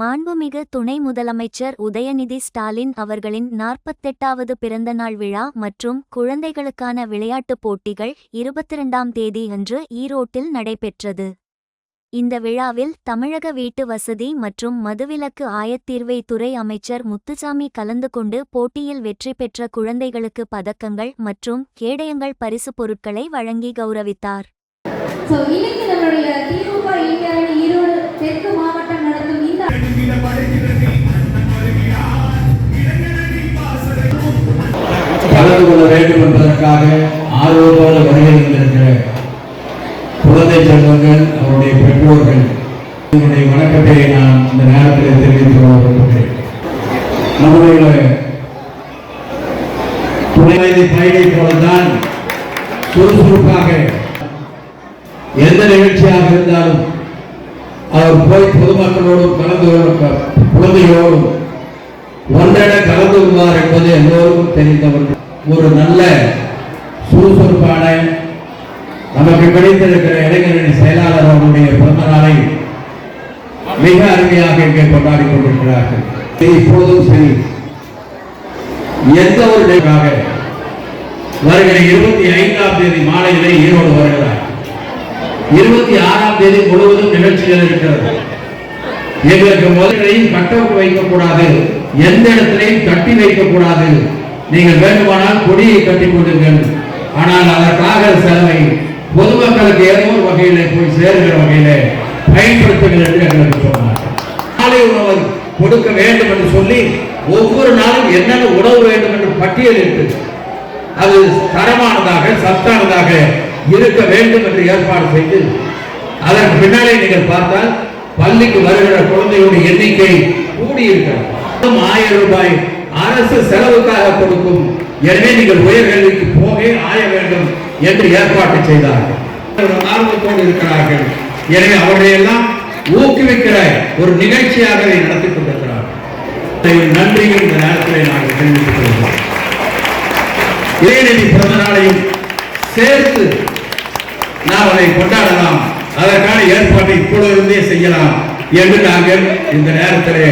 மாண்புமிகு துணை முதலமைச்சர் உதயநிதி ஸ்டாலின் அவர்களின் நாற்பத்தெட்டாவது பிறந்தநாள் விழா மற்றும் குழந்தைகளுக்கான விளையாட்டுப் போட்டிகள் இருபத்திரண்டாம் தேதி அன்று ஈரோட்டில் நடைபெற்றது. இந்த விழாவில் தமிழக வீட்டு வசதி மற்றும் மதுவிலக்கு ஆயத்தீர்வை துறை அமைச்சர் முத்துசாமி கலந்து கொண்டு போட்டியில் வெற்றி பெற்ற குழந்தைகளுக்கு பதக்கங்கள் மற்றும் கேடயங்கள் பரிசுப் பொருட்களை வழங்கி கௌரவித்தார். குழந்தை செல்வங்கள் அவருடைய பெற்றோர்கள் என்னுடைய வணக்கத்தை நான் இந்த நேரத்தில் தெரிவித்துக் கொள்ள விரும்புகிறேன். நம்முடைய துணை வயது போலதான் சுறுசுறுப்பாக எந்த நிகழ்ச்சியாக இருந்தாலும் அவர் போய் பொதுமக்களோடும் கலந்து கொள்ள குழந்தைகளோடும் ஒன்றென கலந்து கொள்வார் என்பது எல்லோருக்கும் தெரிந்தவர் ஒரு நல்ல சுறுசுறுப்பான நமக்கு கிடைத்திருக்கிற இளைஞரின் செயலாளர் அவருடைய பிறந்த நாளை மிக அருமையாக இங்கே கொண்டாடி கொண்டிருக்கிறார்கள். இப்பொழுதும் சரி எந்த ஒரு நிகழ்வாக வருகிற இருபத்தி ஐந்தாம் தேதி மாலையிலே ஈரோடு வருகிறார். இருபத்தி ஆறாம் தேதி முழுவதும் நிகழ்ச்சிகள் இருக்கிறது. எங்களுக்கு முதலையும் கட்டவுக்கு வைக்கக்கூடாது எந்த இடத்திலையும் கட்டி வைக்கக்கூடாது. நீங்கள் வேண்டுமானால் கொடியை கட்டி கொடுங்கள் ஆனால் அதற்காக செலவை பொதுமக்களுக்கு ஏதோ ஒரு வகையிலே போய் சேருகிற வகையிலே பயன்படுத்துங்கள் என்று எங்களுக்கு சொன்னார் காலை உணவு கொடுக்க வேண்டும் என்று சொல்லி ஒவ்வொரு நாளும் என்னென்ன உணவு வேண்டும் என்று பட்டியலிட்டு அது தரமானதாக சத்தானதாக இருக்க வேண்டும் என்று ஏற்பாடு செய்து அதற்கு பின்னாலே நீங்கள் பார்த்தால் பள்ளிக்கு வருகிற குழந்தைகளுடைய எண்ணிக்கை கூடியிருக்கிறது. மொத்தம் ஆயிரம் ரூபாய் அரசு செலவுக்காக கொடுக்கும் எனவே நீங்கள் உயர்கல்விக்கு போக ஆய வேண்டும் என்று ஏற்பாட்டு செய்தார்கள் ஆர்வத்தோடு இருக்கிறார்கள். எனவே அவர்களை எல்லாம் ஊக்குவிக்கிற ஒரு நிகழ்ச்சியாக இதை நடத்தி கொண்டிருக்கிறார்கள் இதை நன்றியும் இந்த நேரத்தில் நாங்கள் தெரிவித்துக் கொள்கிறோம் இளைஞரணி பிறந்த நாளையும் சேர்த்து நாம் அதை கொண்டாடலாம். அதற்கான ஏற்பாட்டை இப்பொழுதே செய்யலாம் என்று நாங்கள் இந்த நேரத்திலே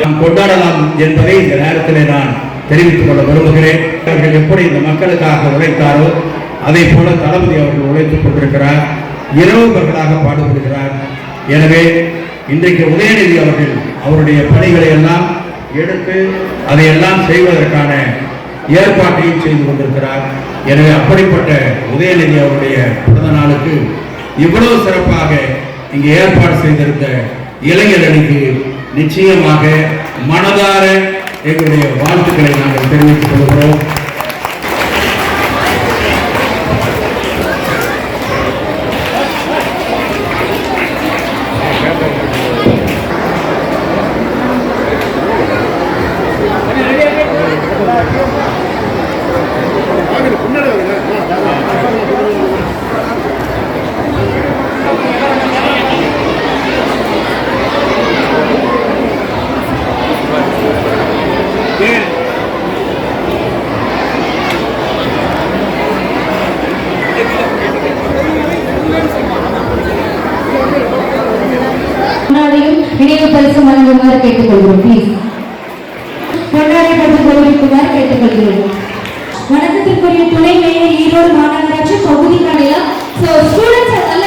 நாம் கொண்டாடலாம் என்பதை இந்த நேரத்திலே நான் தெரிவித்துக் கொள்ள விரும்புகிறேன். அவர்கள் எப்படி இந்த மக்களுக்காக உழைத்தாரோ அதை போல தளபதி அவர்கள் உழைத்துக் கொண்டிருக்கிறார். இரவு பகலாக பாடுபடுகிறார். எனவே இன்றைக்கு உதயநிதி அவர்கள் அவருடைய பணிகளை எல்லாம் எடுத்து அதையெல்லாம் செய்வதற்கான ஏற்பாட்டையும் செய்து கொண்டிருக்கிறார். எனவே அப்படிப்பட்ட உதயநிதி அவருடைய பிறந்த நாளுக்கு இவ்வளவு சிறப்பாக இங்கே ஏற்பாடு செய்திருந்த இளைஞர் அணிக்கு நிச்சயமாக மனதார எங்களுடைய வாழ்த்துக்களை நாங்கள் தெரிவித்துக் கொள்கிறோம். கொண்டாடி பற்றி கௌரவிக்குமாறு கேட்டுக்கொள்கிறோம். வணக்கத்திற்குரிய துணை மேயர் ஈரோடு மாநகராட்சி பகுதி கடையா ஸோ ஸ்டூடெண்ட்ஸ் நல்ல